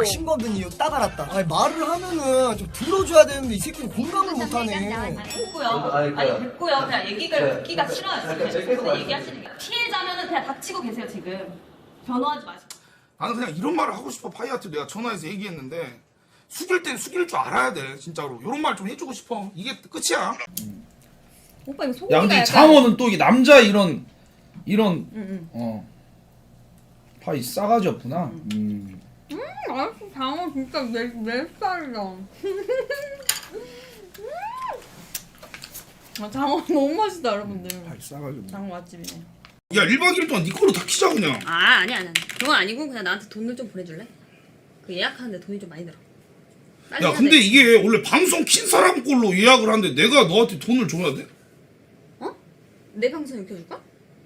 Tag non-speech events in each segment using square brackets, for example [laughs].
아, 신거든 이유 딱 알았다. 아니, 말을 하면은 좀 들어줘야 되는데 이 새끼는 공감을 못하네. 아니, 됐고요. 아니, 됐고요. 그냥 얘기가 네. 듣기가 싫어요. 지금. 그래서 얘기하시는 게. 피해자면은 그냥 닥치고 계세요, 지금. 변호하지 마시고. 나는 그냥 이런 말을 하고 싶어 파이한테 내가 전화해서 얘기했는데 숙일 땐 숙일 줄 알아야 돼 진짜로 이런 말 좀 해주고 싶어 이게 끝이야 오빠 이거 소고기가 야 근데 약간- 장어는 또 이게 남자 이런 이런 응, 어 파 이 싸가지 없구나. 음. 아, 장어 진짜 내, 내 스타일이다. 아, 장어 너무 맛있다, 여러분들. 파이 싸가지 없네. 장어 맛집이네. 야 1박 2일 동안 니 거로 다 키자 그냥 아, 아니, 아니. 그건 아니고 그냥 나한테 돈을 좀 보내줄래? 그 예약하는데 돈이 좀 많이 들어. 빨리 야 해야 근데 돼. 이게 원래 방송 킨 사람 걸로 예약을 하는데 내가 너한테 돈을 줘야 돼? 내 방송 이렇게 해줄까?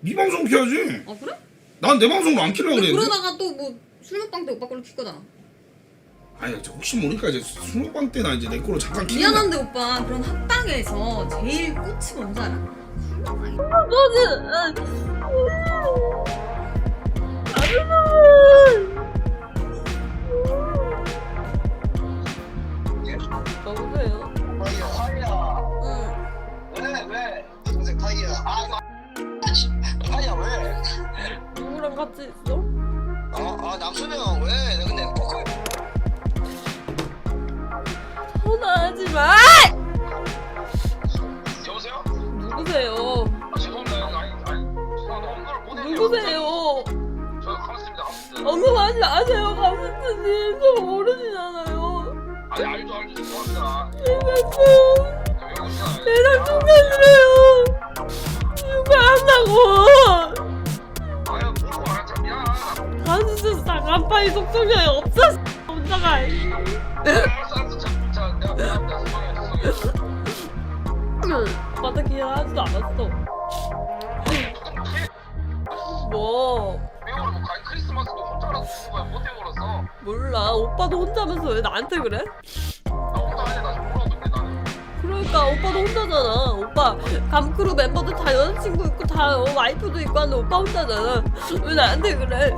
네 방송 켜야지 아, 그래? 난 내 방송으로 안 키려고 근데 그랬는데 그러다가 또 뭐 술 먹방 때 오빠 걸로 킬 거잖아. 아니 저 혹시 모르니까 이제 술 먹방 때나 이제 내 거로 잠깐 키는 미안한데 오빠 그런 합방에서 제일 꽃이 뭔지 알아? 응. 왜 왜? 동생 파이야 아 이거 왜? 누구랑 같이 있어? 어? 아 남순영 왜? 나 근데 꼭 전화하지 마! 여보세요? 누구세요? 아 죄송합니다 아니 아니 죄송합니다 언급을 못했네요 누구세요? 저 감사합니다 아무튼 언급하지 마세요, 감스트님. 저 모르시잖아요. 아니 알죠 알죠 죄송합니다. 왜 오시나요? 배달 좀 해주세요. 이거 한다고. 쌍한파이 속성이 없어, 혼자가. 맞아, 기다하지도 않았어. 뭐. 몰라. 오빠도 혼자면서 왜 나한테 그래? 그러니까 오빠도 혼자잖아. 오빠 감크루 멤버들 다 여자친구 있고 다 어, 와이프도 있고 하는데 오빠 혼자잖아. 왜 나한테 그래?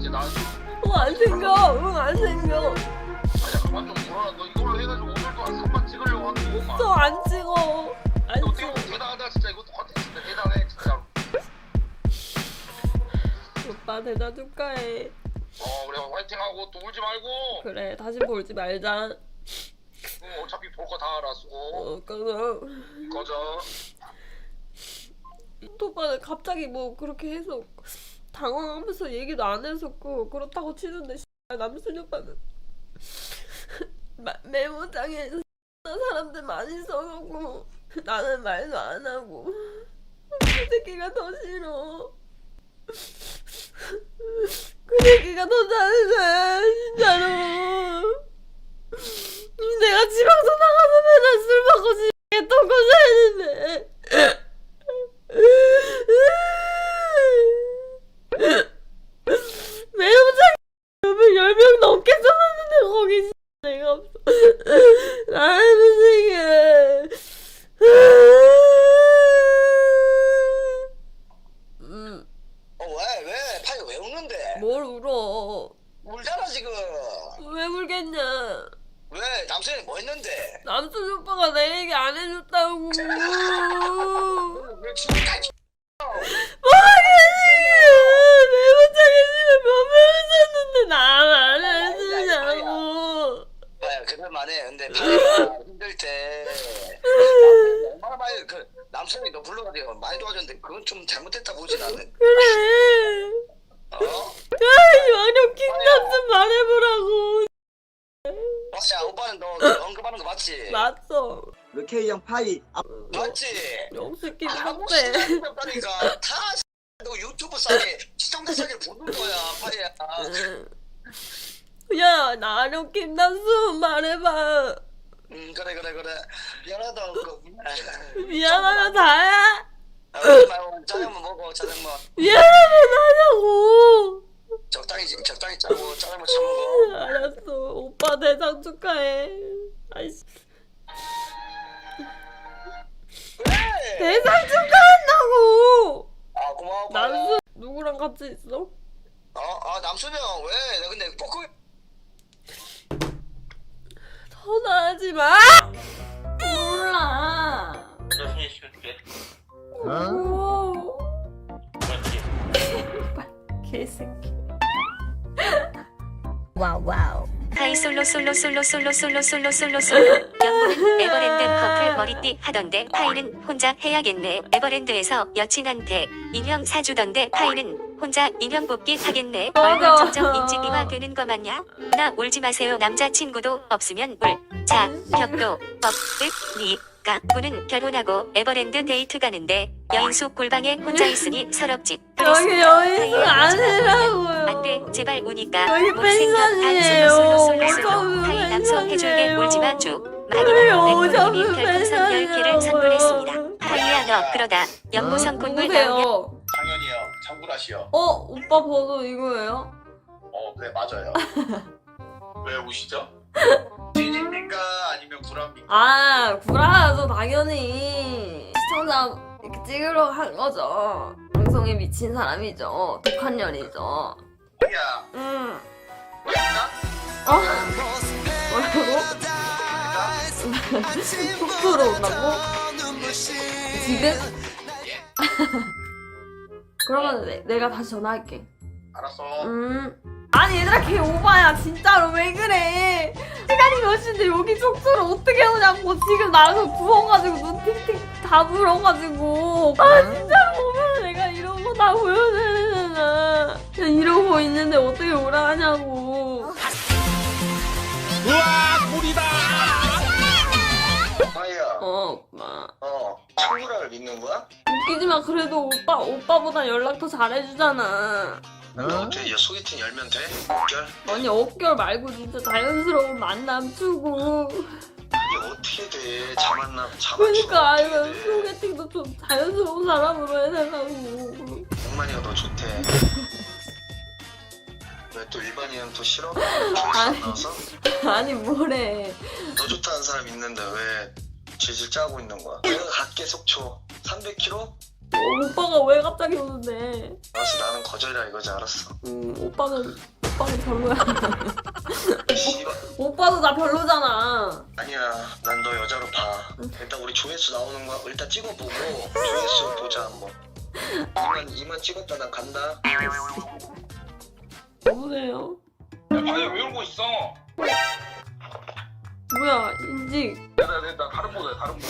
이제 나응안 생겨. 응안 생겨. 아니 그만 좀 물어라 너 이걸로 해가지고 오늘도 한 3만 찍으려고 하는 거만 또안 찍어. 안너 어떻게 찍어. 보면 대단하다 진짜 이것도 컨텐츠인데 대단해 진짜로 오빠 대다 축하해. 어 우리 화이팅하고 또 울지 말고 그래 다시 볼지 말자. 응, 어차피 볼 거다 수고 어 그래서 꺼져 또 오빠는 갑자기 뭐 그렇게 해서 당황하면서 얘기도 안 했었고 그렇다고 치는데 남순이 오빠는 [laughs] 마- 메모장에 사람들 많이 써놓고 나는 말도 안 하고 그 새끼가 더 싫어. [laughs] 그 새끼가 더 잘해 진짜로. 내가 지방서 나가서 맨날 술 먹고 지했던 거 살는데 매운장 몇명 열명 넘게 써놨는데 거기 씨, 내가 없어 나는 무슨 음, 어왜 왜? 파이 왜 우는데? 뭘 울어 울잖아 지금 왜 울겠냐 왜? 남순이 뭐 했는데? 남순 오빠가 내 얘기 안 해줬다고 [laughs] 왜 지금까지 매운장에 집에 몇명 썼는데 나안 해주냐고 파이야 그럴만해 근데 파이가 힘들 때 얼마나 많이 그 남순이 너 불러가지고 많이 도와줬는데 그건 좀 잘못했다 보지 나는 그래 어? 아이 왕력 킹덤 말해보라고 파이야 오빠는 너 그 언급하는 거 맞지? 맞어 그 K형 파이. 아, 맞지? 영숙이 아무 덕대 시간이 없다니까. 다너 유튜브 싸게 시청자 싸게 보는 거야 파이야. 야 나력 김남수 말해봐. 음 그래 그래 그래. 미안하다 그 미안하면 다야. 아, 짜장면 먹어 짜장면. 미안하면 솔로 솔로 솔로 솔로 솔로 솔로 솔로. 연보는 에버랜드 커플 머리띠 하던데 파이는 혼자 해야겠네. 에버랜드에서 여친한테 인형 사주던데 파이는 혼자 인형 뽑기 하겠네. 얼굴 점점 인지비가 되는 거 맞냐? 나 울지 마세요. 남자친구도 없으면 울자 격도. 법득 니 까 부는 결혼하고 에버랜드 데이트 가는데 여인숙 골방에 혼자 있으니 서럽지 [laughs] 여기 여인수 아니라고요. 안돼 제발 우니까 여기 남성 해줄게 펜션이에요. 울지마 쭉 백호님이 별풍선 10개를 펜션이라고요. 선물했습니다 하이야 너 그러다 연보성 꾼물 나오냐? 당연히요. 장구라시요. 어 오빠 번호 이거예요? 어, 네, 맞아요. [laughs] 왜 우시죠? [laughs] 찌집니까? 아니면 구라입니까? 아 구라죠 당연히 시청자 이렇게 찍으러 한 거죠. 방송에 미친 사람이죠. 독한 년이죠. 야, 응. 나? 어? 뭐라고? [laughs] 속도로 온다고? 지금? [laughs] 그러면 내, 내가 다시 전화할게. 알았어. 음. 아니 얘들아 걔 오바야. 진짜로 왜 그래? 시간이 몇 시인데 여기 속도를 어떻게 오냐고. 지금 나가서 부어가지고 눈 팅팅 다 불어가지고. 아 진짜로 오면 내가 이런 거다 보여드리잖아 그냥 이러고 있는데 어떻게 오라 하냐고. 하이야, 어 오빠. 어, 장구라를 믿는 거야? 웃기지만 그래도 오빠 오빠보다 연락 더 잘해주잖아 너 어떻게 소개팅 열면 돼? 결? 아니 억결 말고 진짜 자연스러운 만남 주고 이게 어떻게 돼? 자만남, 자만 그러니까 아니면 소개팅도 좀 자연스러운 사람으로 해달라고 백만이가 너 좋대. 왜 또 일반인은 또 싫어? 조회수 안 나와서? 아니 뭐래 너 좋다는 사람 있는데 왜 질질 짜고 있는 거야? 내가 갈게 속초 300km? 어, 오빠가 왜 갑자기 오는데? 알았어 나는 거절이라 이거지 알았어. 음 오빠는 오빠는 별로야. [laughs] 씨발 오빠도 나 별로잖아. 아니야 난 너 여자로 봐. 일단 우리 조회수 나오는 거 일단 찍어보고 조회수 보자 한번. 2만 2만 찍었다 난 간다. 야 파이야 왜 울고 있어? 뭐야 인직. 내가 내가 나 다른 거다 다른 거.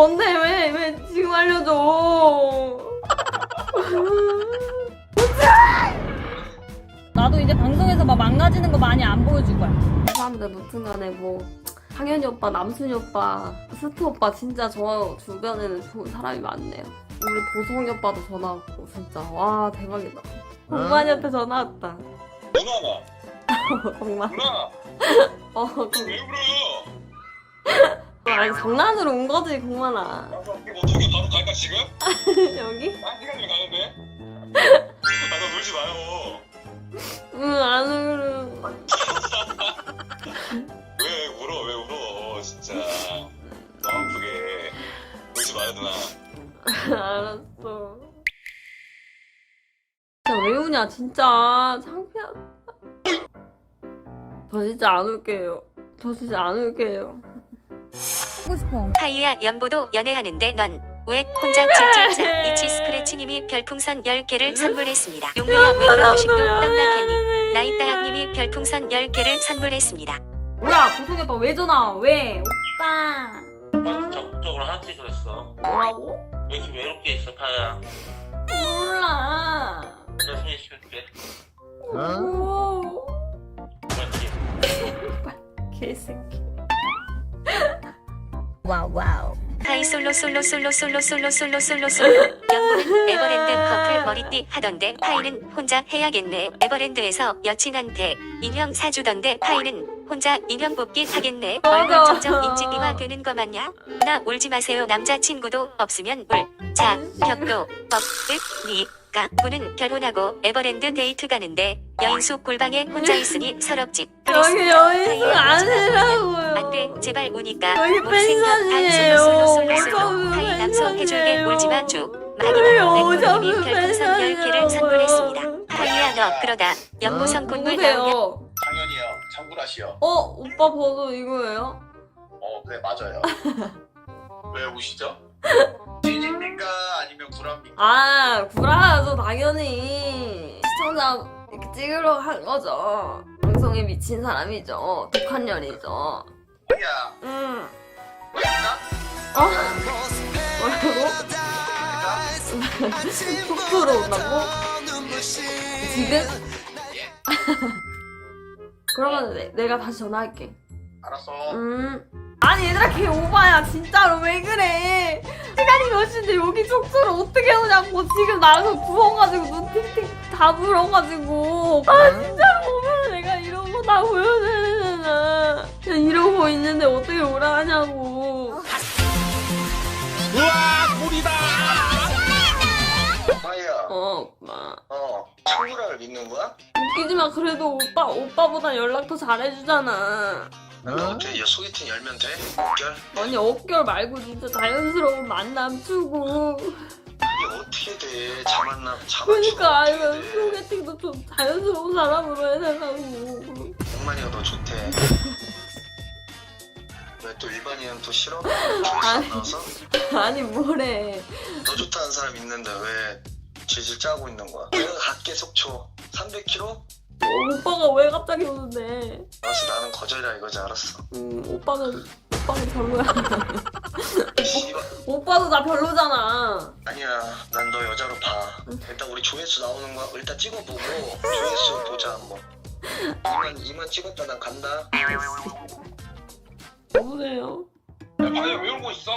뭔데 왜 왜 지금 알려줘 [laughs] 나도 이제 방송에서 막 망가지는 거 많이 안 보여줄 거야. 사람들 무튼 간에 뭐 상현이 오빠, 남순이 오빠, 스트 오빠 진짜 저 주변에는 좋은 사람이 많네요. 우리 보성이 오빠도 전화 왔고 진짜 와 대박이다. 공만이한테 전화 왔다. 누나가 [laughs] 공만. 누나 어 공. 왜 울어요? 아니 장난으로 온 거지 공만아. 이거 어떻게 바로 갈까 지금? [laughs] 여기? 한 시간이면 가는데? 아너 놀지 마요 응안 울어. [laughs] 왜 울어 왜 울어 진짜 너무 아프게 울지 마요 누나 알았어. 진짜 왜 우냐 진짜 창피하다. 저 진짜 안 울게요. 저 진짜 안 울게요. 하고 싶어. 하이야 연보도 연애하는데 넌 왜 혼자 찔찔찔 이치 스크래치님이 별풍선 10개를 선물했습니다 용민아 왜 그러고 싶도 넉넉하니 나이따학님이 별풍선 10개를 선물했습니다 뭐야, 오빠 왜 전화? 왜? 오빠. 적극적으로 하는 짓을 했어 뭐라고? 왜 이렇게 외롭게 있어 파야 몰라. 내가 손에 씹을게 오. 그렇지 개새끼. 하이 솔로 솔로 솔로 솔로 솔로 솔로 솔로 솔로. 영문은 에버랜드 커플 머리띠 하던데 파이는 혼자 해야겠네. 에버랜드에서 여친한테 인형 사주던데 파이는 혼자 인형 뽑기 하겠네. 얼굴. 점점 인지비화 되는 거 맞냐? 나 울지 마세요. 남자친구도 없으면 울 자 벽도. 법으니 까 까부는 결혼하고 에버랜드 데이트 가는데 여인숙 골방에 혼자 있으니 서럽지. 여기 여인숙 아니라고요. 안돼 제발 우니까 여기 어쩌면 파이 남성 해줄게. 울지마 쭉 어쩌면 랭크님이 별풍선 10개를 펜션이라고요. 선물했습니다. 파이야 너 그러다 연보성 콧물 나오면 누구세요? 당연히요. 장구라시요. 어 오빠 번호 이거예요? 어, 네 맞아요. [laughs] 왜 우시죠? 찐입니까 아니면 구라입니까? 아 구라야죠 당연히 시청자 이렇게 찍으려고 한 거죠. 방송에 미친 사람이죠. 독한 년이죠. 야, 음. 어? 뭐라고? 톡 들어온다고? 지금? [laughs] 그러면 내, 내가 다시 전화할게. 알았어. 음. 아니 얘들아 걔 오바야. 진짜로 왜 그래? 시간이 몇 시인데 여기 촉수를 어떻게 오냐고. 지금 나가서 부어가지고 눈 팅팅 다 불어가지고. 아 진짜로 보면 내가 이런 거 다 보여줘야 되잖아 그냥 이러고 있는데 어떻게 오라 하냐고. 파이야. 어 오빠. 어, 장구라를 믿는 거야? 웃기지만 그래도 오빠 오빠보다 연락 더 잘해주잖아 너 어때? 얘 소개팅 열면 돼? 결? 아니 억결 말고 진짜 자연스러운 만남 추구 이게 어떻게 돼? 자만남, 자만추가 그러니까 어떻게 아니면 돼? 소개팅도 좀 자연스러운 사람으로 해달라고 백만이가 더 좋대. [laughs] 왜 또 일반인은 또 싫어? [laughs] 아니. 조회수 안 나와서? 아니 뭐래 너 좋다는 사람 있는데 왜 질질 짜고 있는 거야? 내가 갈게 속초 300km? 어, 오빠가 왜 갑자기 오는데? 알았어 나는 거절이라 이거지 알았어. 음 오빠는 오빠는 별로야. 씨발 [laughs] 오빠도 나 별로잖아. 아니야 난 너 여자로 봐. 일단 우리 조회수 나오는 거 일단 찍어보고 조회수 보자 한번. 2만 2만 찍었다 난 간다. 여보세요? 야 파이야 왜 울고 있어?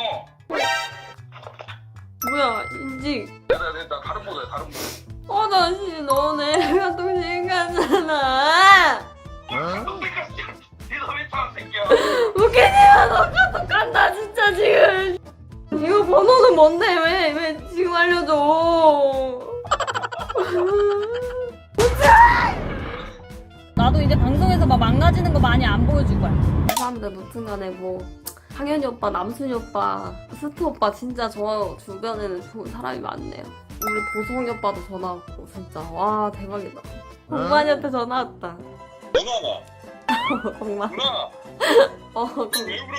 뭐야 인직 내가 내가 다른 보다 다른 보. 어 다시 너네 카톡신 가잖아 네가 왜 타는 새끼야? 웃기지마 너 카톡 간다 진짜 지금 이거 번호는 뭔데 왜 왜 지금 알려줘 나도 이제 방송에서 막 망가지는 거 많이 안 보여줄 거야. 사람들 무튼 간에 뭐 상현이 오빠, 남순이 오빠, 스트 오빠 진짜 저 주변에는 좋은 사람이 많네요. 우리 보성이 오빠도 전화 왔고 진짜 와 대박이다. 공만이한테 전화 왔다. 누나가 [laughs] 공만. 누나 [laughs] 어 공- 왜 울어?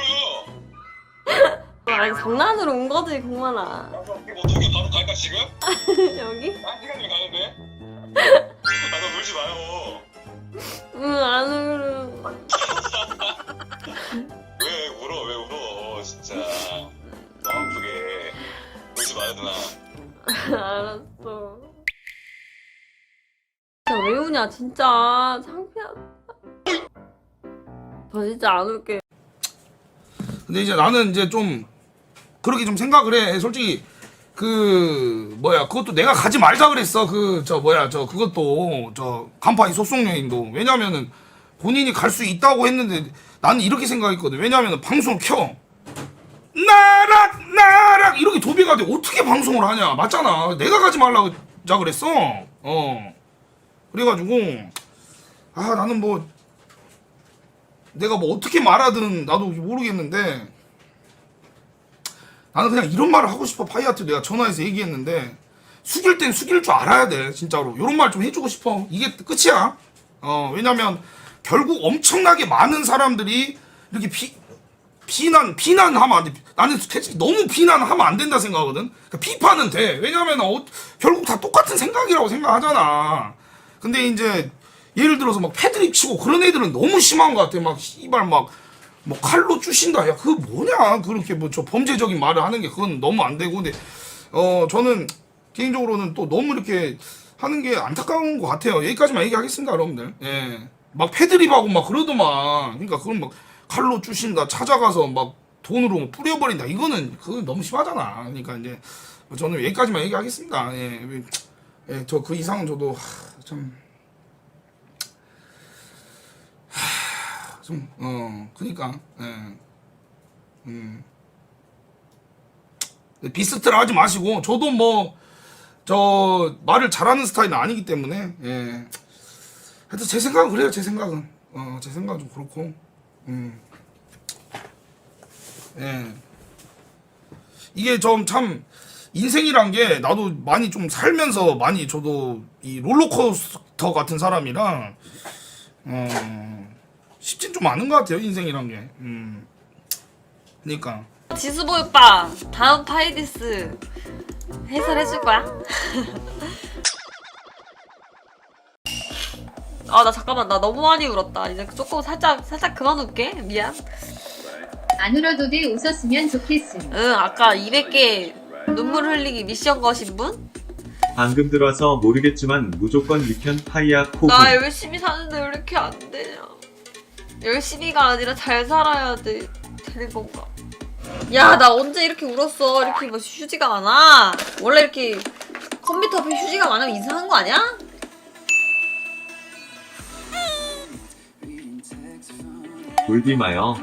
아니 장난으로 온 거지 공만아. 어떻게 바로 갈까 지금? [laughs] 여기? 한 시간이면 가는데? 아너 울지 마요. 응 안 울어. 왜 울어 왜 울어 진짜 너무 아프게 울지 마요 누나. 알았어. 진짜 왜 우냐 진짜 창피하다. 저 진짜 안 울게. 근데 이제 나는 이제 좀 그렇게 좀 생각을 해. 솔직히 그 뭐야 그것도 내가 가지 말자 그랬어. 그 저 뭐야 저 그것도 저 간파인 소송 여행도 왜냐면은 본인이 갈 수 있다고 했는데 나는 이렇게 생각했거든. 왜냐면은 방송 켜. 나락 나락! 이렇게 도배가 돼. 어떻게 방송을 하냐. 맞잖아. 내가 가지 말라고 자 그랬어. 어. 그래가지고 아 나는 뭐 내가 뭐 어떻게 말하든 나도 모르겠는데 나는 그냥 이런 말을 하고 싶어. 파이한테 내가 전화해서 얘기했는데 숙일 땐 숙일 줄 알아야 돼 진짜로. 이런 말 좀 해주고 싶어. 이게 끝이야. 어 왜냐면 결국 엄청나게 많은 사람들이 이렇게 비, 비난 비난하면 안 돼. 나는 솔직히 너무 비난하면 안 된다 생각하거든. 그러니까 비판은 돼. 왜냐면 어, 결국 다 똑같은 생각이라고 생각하잖아. 근데 이제 예를 들어서 막 패드립 치고 그런 애들은 너무 심한 것 같아. 막 씨발 막 뭐 칼로 쑤신다. 야 그거 뭐냐? 그렇게 뭐 저 범죄적인 말을 하는 게 그건 너무 안 되고 근데 어 저는 개인적으로는 또 너무 이렇게 하는 게 안타까운 것 같아요. 여기까지만 얘기하겠습니다, 여러분들. 예. 막 패드립하고 막 그러더만. 그러니까 그건 막 칼로 쑤신다, 찾아가서 막 돈으로 뭐 뿌려버린다. 이거는 그건 너무 심하잖아. 그러니까 이제 저는 여기까지만 얘기하겠습니다. 예. 예, 저 그 이상은 저도 하, 참. 하, 좀, 어, 그니까, 예. 음. 비스트를 하지 마시고, 저도 뭐, 저 말을 잘하는 스타일은 아니기 때문에 예. 하여튼 제 생각은 그래요. 제 생각은 어, 제 생각은 좀 그렇고 음. 예. 이게 좀 참 인생이란 게 나도 많이 좀 살면서 많이 저도 이 롤러코스터 같은 사람이라 어 쉽진 좀 않은 것 같아요 인생이란 게. 음. 그러니까 지수보이 오빠 다음 파이디스 해설해줄 거야? [laughs] 아 나 잠깐만 나 너무 많이 울었다. 이제 조금 살짝 살짝 그만 울게. 미안. 안 울어도 돼. 웃었으면 좋겠음. 응 아까 200개 눈물 흘리기 미션 거신 분? 방금 들어와서 모르겠지만 무조건 리편 파이야 코그. 나 열심히 사는데 왜 이렇게 안 되냐. 열심히가 아니라 잘 살아야 돼. 되는 건가? 야 나 언제 이렇게 울었어? 이렇게 뭐 휴지가 많아? 원래 이렇게 컴퓨터 앞에 휴지가 많으면 이상한 거 아니야? 울지 마요.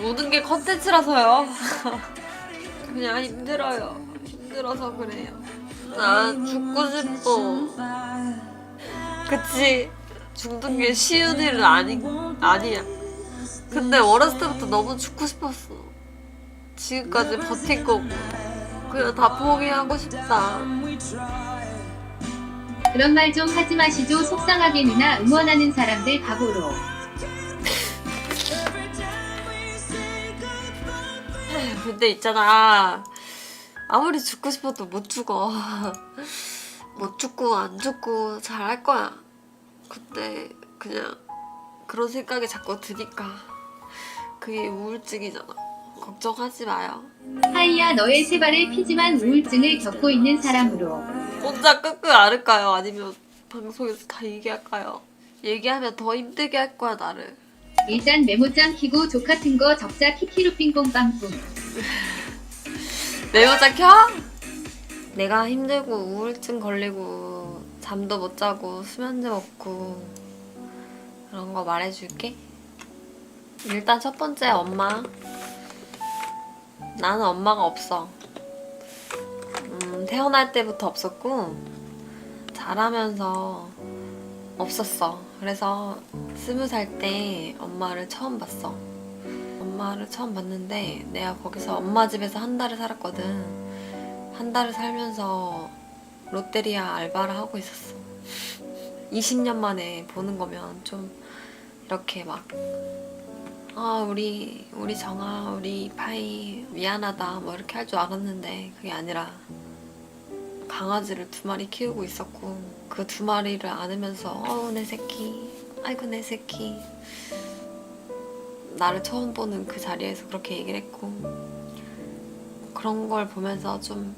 모든 게 컨텐츠라서요. [laughs] 그냥 힘들어요. 힘들어서 그래요. 난 죽고 싶어. 그치? 죽는 게 쉬운 일은 아니, 아니야. 근데 어렸을 때부터 너무 죽고 싶었어. 지금까지 버틴 거고. 그냥 다 포기하고 싶다. 그런 말 좀 하지 마시죠. 속상하게 누나 응원하는 사람들 각오로. 근데 있잖아. 아무리 죽고 싶어도 못 죽어. [laughs] 못 죽고 안 죽고 잘할 거야. 그때 그냥 그런 생각이 자꾸 드니까 그게 우울증이잖아. 걱정하지 마요. 하이야 너의 세 발을 피지만 우울증을 겪고 있는 사람으로. 혼자 끙끙 앓을까요? 아니면 방송에서 다 얘기할까요? 얘기하면 더 힘들게 할 거야 나를. 일단 메모장 키고 족 같은 거 적자 키키루 핑퐁 빵뿡. 메모장 켜? 내가 힘들고 우울증 걸리고 잠도 못 자고 수면제 먹고 그런 거 말해줄게. 일단 첫 번째 엄마. 나는 엄마가 없어. 음, 태어날 때부터 없었고 자라면서 없었어. 그래서 스무 살 때 엄마를 처음 봤어. 엄마를 처음 봤는데 내가 거기서 엄마 집에서 한 달을 살았거든. 한 달을 살면서 롯데리아 알바를 하고 있었어. 20년 만에 보는 거면 좀 이렇게 막 아, 우리, 우리 정아, 우리 파이, 미안하다, 뭐 이렇게 할 줄 알았는데, 그게 아니라, 강아지를 두 마리 키우고 있었고, 그 두 마리를 안으면서, 어우, 내 새끼, 아이고, 내 새끼. 나를 처음 보는 그 자리에서 그렇게 얘기를 했고, 그런 걸 보면서 좀,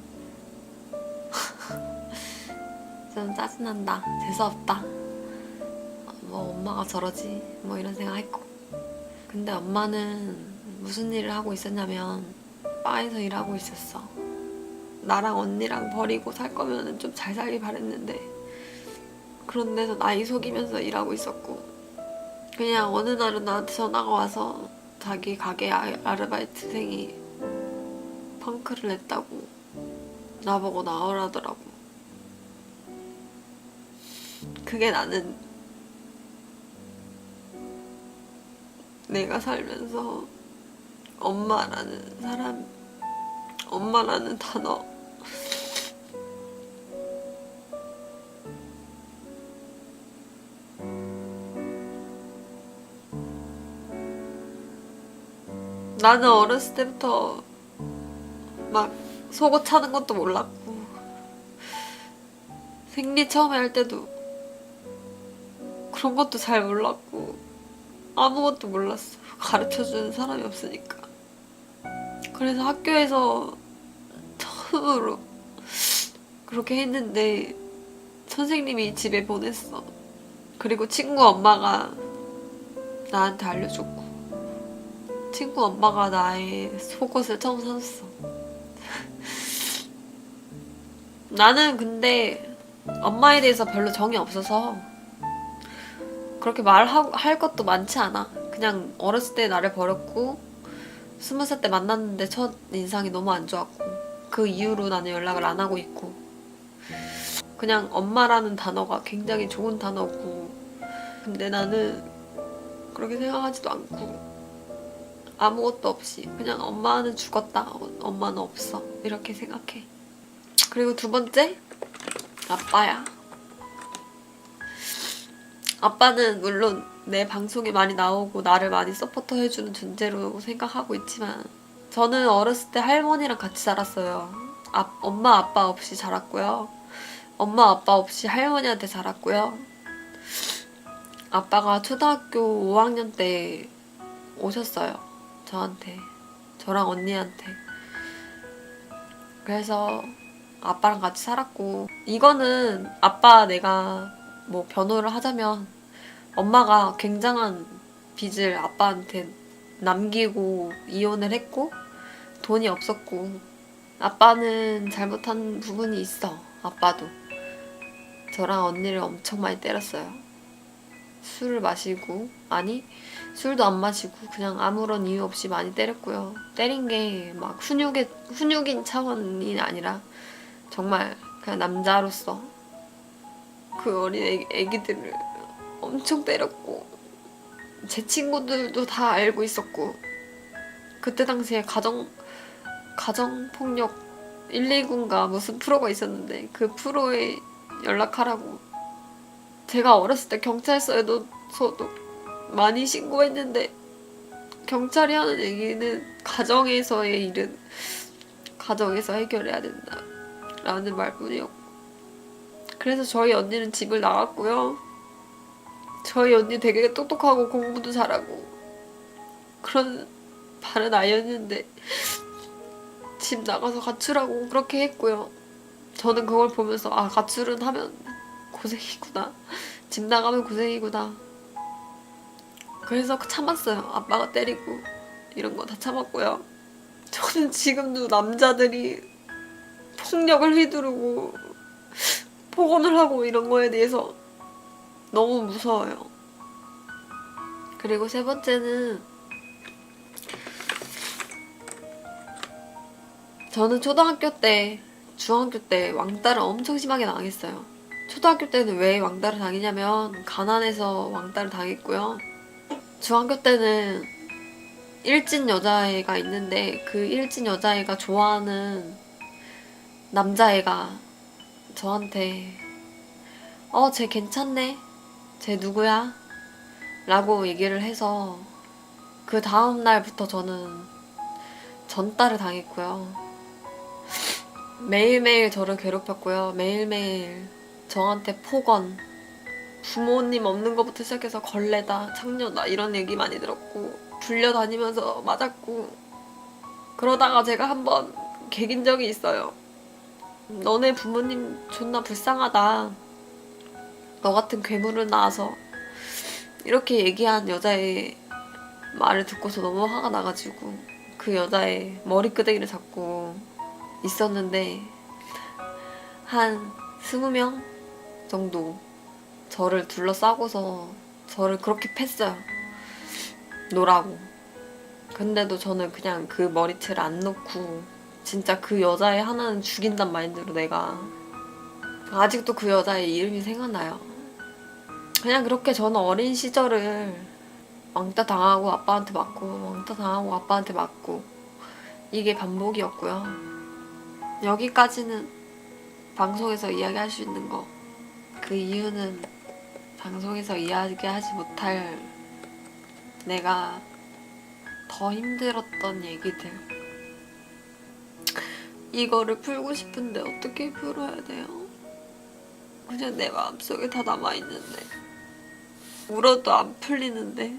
[laughs] 좀 짜증난다. 재수없다. 뭐, 엄마가 저러지. 뭐 이런 생각 했고. 근데 엄마는 무슨 일을 하고 있었냐면 바에서 일하고 있었어. 나랑 언니랑 버리고 살 거면은 좀 잘 살길 바랬는데 그런 데서 나이 속이면서 일하고 있었고 그냥 어느 날은 나한테 전화가 와서 자기 가게 아- 아르바이트생이 펑크를 냈다고 나보고 나오라더라고. 그게 나는 내가 살면서 엄마라는 사람, 엄마라는 단어. 나는 어렸을 때부터 막 속옷 차는 것도 몰랐고, 생리 처음에 할 때도 그런 것도 잘 몰랐고, 아무것도 몰랐어. 가르쳐주는 사람이 없으니까. 그래서 학교에서 처음으로 그렇게 했는데 선생님이 집에 보냈어. 그리고 친구 엄마가 나한테 알려줬고 친구 엄마가 나의 속옷을 처음 사줬어. 나는 근데 엄마에 대해서 별로 정이 없어서 그렇게 말하고 할 것도 많지 않아. 그냥 어렸을 때 나를 버렸고 스무 살 때 만났는데 첫 인상이 너무 안 좋았고 그 이후로 나는 연락을 안 하고 있고 그냥 엄마라는 단어가 굉장히 좋은 단어고 근데 나는 그렇게 생각하지도 않고 아무것도 없이 그냥 엄마는 죽었다 어, 엄마는 없어 이렇게 생각해 그리고 두 번째 아빠야 아빠는 물론 내 방송에 많이 나오고 나를 많이 서포터 해주는 존재로 생각하고 있지만 저는 어렸을 때 할머니랑 같이 자랐어요. 아, 엄마 아빠 없이 자랐고요. 엄마 아빠 없이 할머니한테 자랐고요. 아빠가 초등학교 5학년 때 오셨어요. 저한테. 저랑 언니한테. 그래서 아빠랑 같이 살았고 이거는 아빠 내가 뭐 변호를 하자면 엄마가 굉장한 빚을 아빠한테 남기고 이혼을 했고 돈이 없었고 아빠는 잘못한 부분이 있어 아빠도 저랑 언니를 엄청 많이 때렸어요 술을 마시고 아니 술도 안 마시고 그냥 아무런 이유 없이 많이 때렸고요. 때린 게 막 훈육의 훈육인 차원이 아니라 정말 그냥 남자로서 그 어린 애기, 애기들을 엄청 때렸고 제 친구들도 다 알고 있었고 그때 당시에 가정 가정 폭력 119인가 무슨 프로가 있었는데 그 프로에 연락하라고 제가 어렸을 때 경찰서에도 서도 많이 신고했는데 경찰이 하는 얘기는 가정에서의 일은 가정에서 해결해야 된다 라는 말뿐이었고 그래서 저희 언니는 집을 나갔고요. 저희 언니 되게 똑똑하고 공부도 잘하고 그런 바른 아이였는데 집 나가서 가출하고 그렇게 했고요. 저는 그걸 보면서 아 가출은 하면 고생이구나. 집 나가면 고생이구나. 그래서 참았어요. 아빠가 때리고 이런 거 다 참았고요. 저는 지금도 남자들이 폭력을 휘두르고 폭언을 하고 이런 거에 대해서 너무 무서워요. 그리고 세 번째는 저는 초등학교 때, 중학교 때 왕따를 엄청 심하게 당했어요. 초등학교 때는 왜 왕따를 당했냐면 가난해서 왕따를 당했고요. 중학교 때는 일진 여자애가 있는데 그 일진 여자애가 좋아하는 남자애가 저한테 어, 쟤 괜찮네. 쟤 누구야? 라고 얘기를 해서 그 다음 날부터 저는 전달을 당했고요. 매일매일 저를 괴롭혔고요. 매일매일 저한테 폭언, 부모님 없는 것부터 시작해서 걸레다, 창녀다 이런 얘기 많이 들었고 불려다니면서 맞았고 그러다가 제가 한번 개긴 적이 있어요. 너네 부모님 존나 불쌍하다. 너 같은 괴물을 낳아서 이렇게 얘기한 여자의 말을 듣고서 너무 화가 나가지고 그 여자의 머리끄댕이를 잡고 있었는데 한 스무 명 정도 저를 둘러싸고서 저를 그렇게 팼어요. 노라고. 근데도 저는 그냥 그 머리채를 안 놓고 진짜 그 여자의 하나는 죽인단 마인드로 내가 아직도 그 여자의 이름이 생각나요. 그냥 그렇게 저는 어린 시절을 왕따 당하고 아빠한테 맞고 왕따 당하고 아빠한테 맞고 이게 반복이었고요. 여기까지는 방송에서 이야기할 수 있는 거. 그 이유는 방송에서 이야기하지 못할 내가 더 힘들었던 얘기들. 이거를 풀고 싶은데 어떻게 풀어야 돼요? 그냥 내 마음속에 다 남아있는데 울어도 안 풀리는데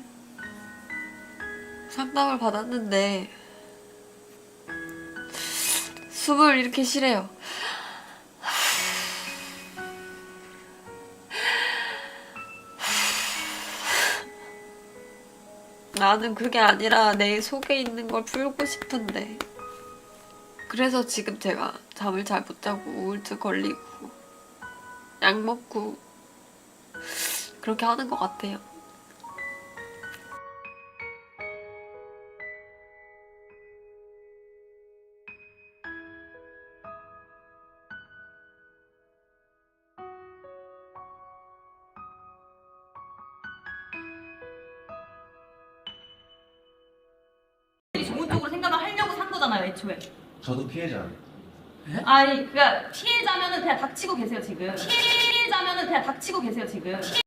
상담을 받았는데 숨을 이렇게 쉬래요. 나는 그게 아니라 내 속에 있는 걸 풀고 싶은데 그래서 지금 제가 잠을 잘 못 자고 우울증 걸리고 약 먹고 그렇게 하는 것 같아요. 저도 피해자. 아니, 그니까 피해자면은 그냥 닥치고 계세요, 지금. 피해자면은 그냥 닥치고 계세요, 지금.